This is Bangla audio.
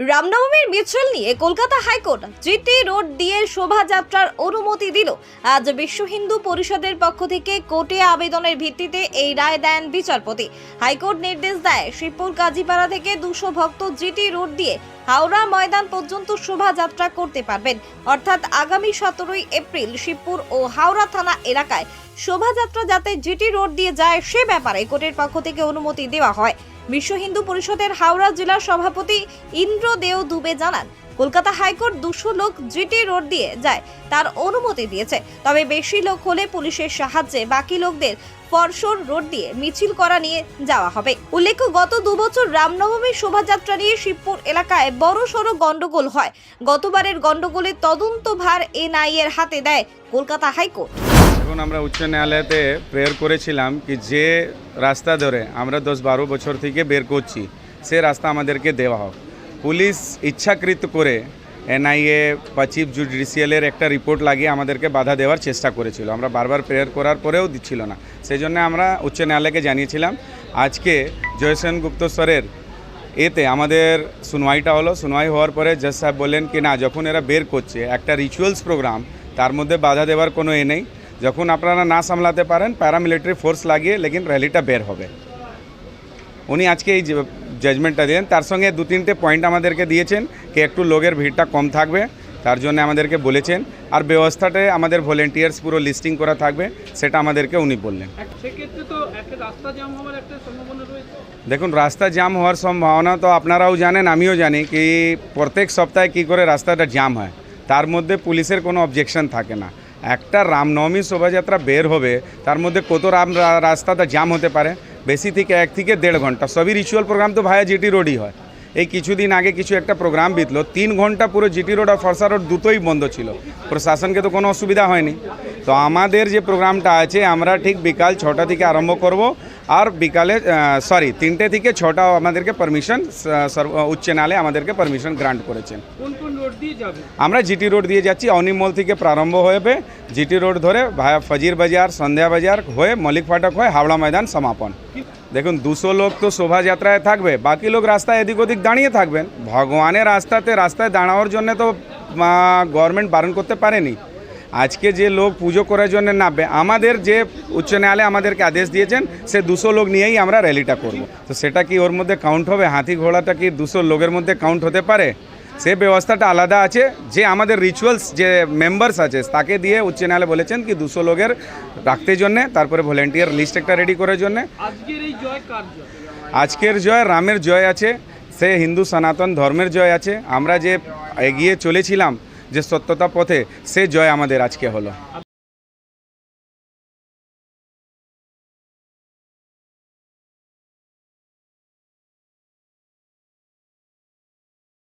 রামনবমীর মিছিল নিয়ে কলকাতা হাইকোর্ট জিটি রোড দিয়ে শোভাযাত্রার অনুমতি দিল। আজ বিশ্ব হিন্দু পরিষদের পক্ষ থেকে কোর্টে আবেদনের ভিত্তিতে এই রায় দেন বিচারপতি। হাইকোর্ট নির্দেশ দেয় শিবপুর কাজীপাড়া থেকে দুশো ভক্ত জিটি রোড দিয়ে হাওড়া ময়দান পর্যন্ত শোভাযাত্রা করতে পারবেন। অর্থাৎ আগামী সতেরোই এপ্রিল শিবপুর ও হাওড়া থানা এলাকায় শোভাযাত্রা যাতে জিটি রোড দিয়ে যায়, সে ব্যাপারে কোর্টের পক্ষ থেকে অনুমতি দেওয়া হয়। বিশ্ব হিন্দু পরিষদের হাওড়া জেলা সভাপতি ইন্দ্র দেও দুবে জানান কলকাতা হাইকোর্ট দুশো লোক জিটি রোড দিয়ে যায়, তার অনুমতি দিয়েছে। তবে বেশি লোক হলে পুলিশের সাহায্যে বাকি লোকদের পরশোর রোড দিয়ে মিছিল করা নিয়ে যাওয়া হবে। উল্লেখ্য, গত দুবছর রামনবমীর শোভাযাত্রা নিয়ে শিবপুর এলাকায় বড় সড়ো গন্ডগোল হয়। গতবারের গন্ডগোলের তদন্ত ভার এনআই এর হাতে দেয় কলকাতা হাইকোর্ট। এখন আমরা উচ্চ ন্যায়ালয়তে প্রেয়ার করেছিলাম কি যে রাস্তা ধরে আমরা দশ বারো বছর থেকে বের করছি, সে রাস্তা আমাদেরকে দেওয়া হোক। পুলিশ ইচ্ছাকৃত করে এনআইএ বা চিফ জুডিশিয়ালের একটা রিপোর্ট লাগিয়ে আমাদেরকে বাধা দেওয়ার চেষ্টা করেছিল। আমরা বারবার প্রেয়ার করার পরেও দিচ্ছিল না। সেই জন্য আমরা উচ্চ ন্যায়ালয়কে জানিয়েছিলাম, আজকে জয়সেন গুপ্তস্বরের এতে আমাদের শুনওয়াইটা হলো। শুনওয়াই হওয়ার পরে জজ সাহেব বললেন কি, না, যখন এরা বের করছে, একটা রিচুয়ালস প্রোগ্রাম, তার মধ্যে বাধা দেওয়ার কোনো এ নেই। যখন আপনারা না সামলাতে পারেন, প্যারামিলিটারি ফোর্স লাগিয়ে লেকিন র্যালিটা বের হবে। উনি আজকে এই জাজমেন্টটা দেন। তার সঙ্গে দু তিনটে পয়েন্ট আমাদেরকে দিয়েছেন কি একটু লোকের ভিড়টা কম থাকবে তার জন্য আমাদেরকে বলেছেন। আর ব্যবস্থাটায় আমাদের ভলেন্টিয়ার্স পুরো লিস্টিং করা থাকবে সেটা আমাদেরকে উনি বললেন। দেখুন রাস্তা জ্যাম হওয়ার সম্ভাবনা তো আপনারাও জানেন আমিও জানি কি প্রত্যেক সপ্তাহে কী করে রাস্তাটা জ্যাম হয়। তার মধ্যে পুলিশের কোনো অবজেকশন থাকে না। একটা রামনবমী শোভাযাত্রা বের হবে তার মধ্যে কত রাম রাস্তাটা জ্যাম হতে পারে। বেশি থেকে এক থেকে দেড় ঘণ্টা। সবই রিচুয়াল প্রোগ্রাম তো ভায়া জিটি রোডই হয়। এই কিছুদিন আগে কিছু একটা প্রোগ্রাম বিতলো, তিন ঘণ্টা পুরো জিটি রোড আর ফরসা রোড দুটোই বন্ধ ছিল। প্রশাসনকে তো কোনো অসুবিধা হয়নি। তো আমাদের যে প্রোগ্রামটা আছে, আমরা ঠিক বিকাল ছটা থেকে আরম্ভ করব। আর বিকালে সরি তিনটে থেকে ছটা আমাদেরকে পারমিশন উচ্চ ন্যায়ালয় আমাদেরকে পারমিশন গ্রান্ট করেছেন কোন কোন রোড দিয়ে যাবে? আমরা জিটি রোড দিয়ে যাচ্ছি অনিমল থেকে প্রারম্ভ হবে জিটি রোড ধরে ভায়া ফজির বাজার সন্ধ্যা বাজার হয়ে মলিক ফাটক হয়ে হাওড়া ময়দান সমাপন। দেখুন দুশো লোক তো শোভাযাত্রায় থাকবে বাকি লোক রাস্তায় এদিক ওদিক দাঁড়িয়ে থাকবেন। ভগবানের রাস্তাতে রাস্তায় দাঁড়ানোর জন্য তো গভর্নমেন্ট বারণ করতে পারেনি। আজকে যে লোক পুজো করার জন্য নামবে আমাদের যে উচ্চ ন্যায়ালয় আমাদেরকে আদেশ দিয়েছেন সে দুশো লোক নিয়েই আমরা র্যালিটা করব। তো সেটা কি ওর মধ্যে কাউন্ট হবে? হাতি ঘোড়াটা কি দুশো লোকের মধ্যে কাউন্ট হতে পারে? সে ব্যবস্থাটা আলাদা আছে। যে আমাদের রিচুয়ালস যে মেম্বার্স আছে তাকে দিয়ে উচ্চ ন্যায়ালয় বলেছেন কি দুশো লোকের রাখতে জন্যে তারপরে ভলেন্টিয়ার লিস্ট একটা রেডি করার জন্যে। আজকের জয় রামের জয় আছে সে হিন্দু সনাতন ধর্মের জয় আছে। আমরা যে এগিয়ে চলেছিলাম যে সত্যতা পথে সে জয় আমাদের আজকে হলো।